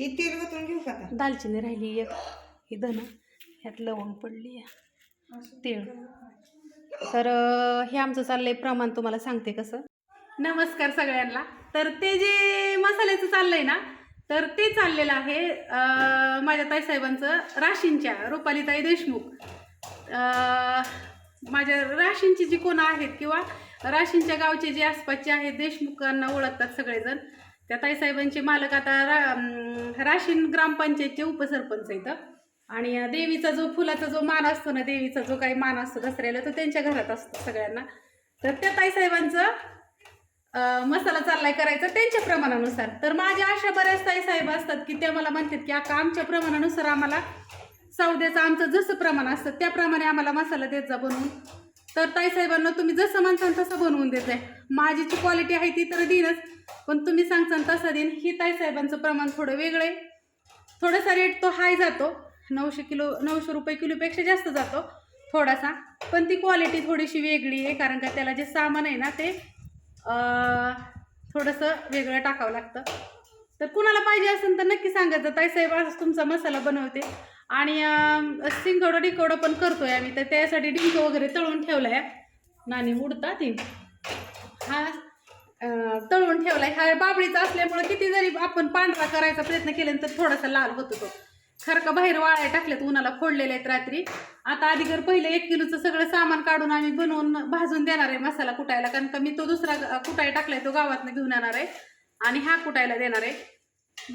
हे तेल ओतून घेऊ का आता? दालचिनी राहिली एक. ही धन. ह्यात लवंग पडली तीळ तर अं, हे आमचं चाललंय प्रमाण तुम्हाला सांगते कसं. नमस्कार सगळ्यांना. तर ते जे मसाल्याचं चाललंय ना तर ते चाललेलं आहे अं, माझ्या ताईसाहेबांचं राशींच्या रुपालीताई देशमुख. अं, माझ्या राशींची जी कोण आहेत किंवा राशींच्या गावचे जे आसपासचे आहेत देशमुखांना ओळखतात सगळेजण. त्या ताईसाहेबांचे मालक आता रा राशीन ग्रामपंचायतचे उपसरपंच इथं आणि देवीचा जो फुलाचा जो मान असतो ना देवीचा जो काही मान असतो दसऱ्याला तो त्यांच्या घरात असतो सगळ्यांना. तर त्या ताईसाहेबांचं मसाला चाललाय करायचा त्यांच्या प्रमाणानुसार. तर माझ्या अशा बऱ्याच ताईसाहेब असतात की त्या मला म्हणतात की आता आमच्या प्रमाणानुसार आम्हाला सौद्याचं आमचं जसं प्रमाण असतं त्याप्रमाणे आम्हाला मसाला देत जा बनवून. तर ताईसाहेबांना तुम्ही जसं म्हणताल तसं बनवून देत जाय माझी जी क्वालिटी आहे ती तर देईनच पण तुम्ही सांगसान तसं देईन. ही ताईसाहेबांचं प्रमाण थोडं वेगळं आहे. थोडासा रेट तो हाय जातो. नऊशे किलो नऊशे रुपये किलोपेक्षा जास्त जातो थोडासा. पण ती क्वालिटी थोडीशी वेगळी आहे कारण का त्याला जे सामान आहे ना ते थोडंसं वेगळं टाकावं लागतं. तर कुणाला पाहिजे असेल तर नक्की सांगायचं. ताईसाहेब आज तुमचा मसाला बनवते. आणि सिंगडं सिंगवडं डिंकवडं पण करतोय आम्ही. तर त्यासाठी डिंक वगैरे तळून ठेवलं आहे नाणी उडतात ती तळून हा बाबळीचा असल्यामुळे किती जरी आपण पांढरा करायचा प्रयत्न केल्यानंतर थोडासा लाल होतो तो. खरं का बाहेर वाळ्या टाकल्यात उन्हाला फोडलेले आहेत रात्री. आता अधिकर पहिले एक किलोचं सगळं सामान काढून आम्ही बनवून भाजून देणार आहे मसाला कुटायला कारण का मी तो दुसरा कुटाय टाकलाय तो गावातनं घेऊन येणार आहे आणि हा कुटायला देणार आहे.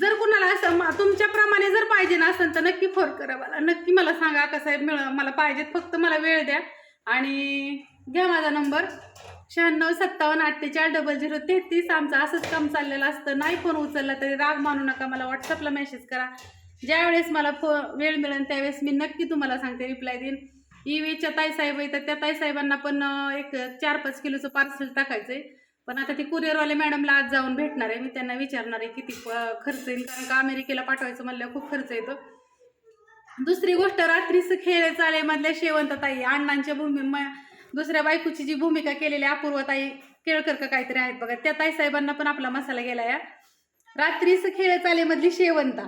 जर कुणाला असं तुमच्याप्रमाणे जर पाहिजे ना असेल तर नक्की फोन करा मला. नक्की मला सांगा कसं मिळ मला पाहिजेत फक्त मला वेळ द्या. आणि घ्या माझा नंबर. शहाण्णव सत्तावन्न अठ्ठेचाळीस डबल झिरो तेहतीस आमचं असंच काम चाललेलं असतं. नाही फोन उचलला तरी राग मानू नका मला. व्हॉट्सअपला मेसेज करा. ज्यावेळेस मला फो वेळ मिळेल त्यावेळेस मी नक्की तुम्हाला सांगते रिप्लाय देईन. ईवीच्या ताईसाहेब आहेत तर त्या ताईसाहेबांना पण एक चार पाच किलोचं पार्सल टाकायचं आहे पण आता ती कुरिअरवाले मॅडमला आज जाऊन भेटणार आहे. मी त्यांना विचारणार आहे किती खर्च येईल. कारण का अमेरिकेला पाठवायचं म्हणल्यावर खूप खर्च येतो. दुसरी गोष्ट रात्रीच खेळ चालेमधल्या शेवंतताई अण्णांच्या भूमी म- दुसऱ्या बायकोची जी भूमिका केलेली अपूर्वताई केळकर का काहीतरी आहेत बघा त्या ताई साहेबांना पण आपला मसाला गेला या रात्रीच खेळ चालेमधली शेवंता.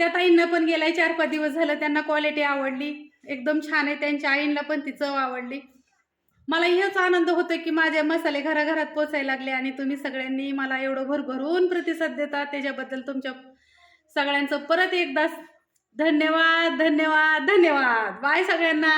त्या ताईंना पण गेलाय चार पाच दिवस झालं त्यांना क्वालिटी आवडली एकदम छान आहे त्यांच्या आईंना पण ती चव आवडली. मला हेच आनंद होतो की माझे मसाले घराघरात पोचायला लागले आणि तुम्ही सगळ्यांनी मला एवढं भरभरून प्रतिसाद देता त्याच्याबद्दल तुमच्या सगळ्यांचं परत एकदा धन्यवाद धन्यवाद धन्यवाद. बाय सगळ्यांना.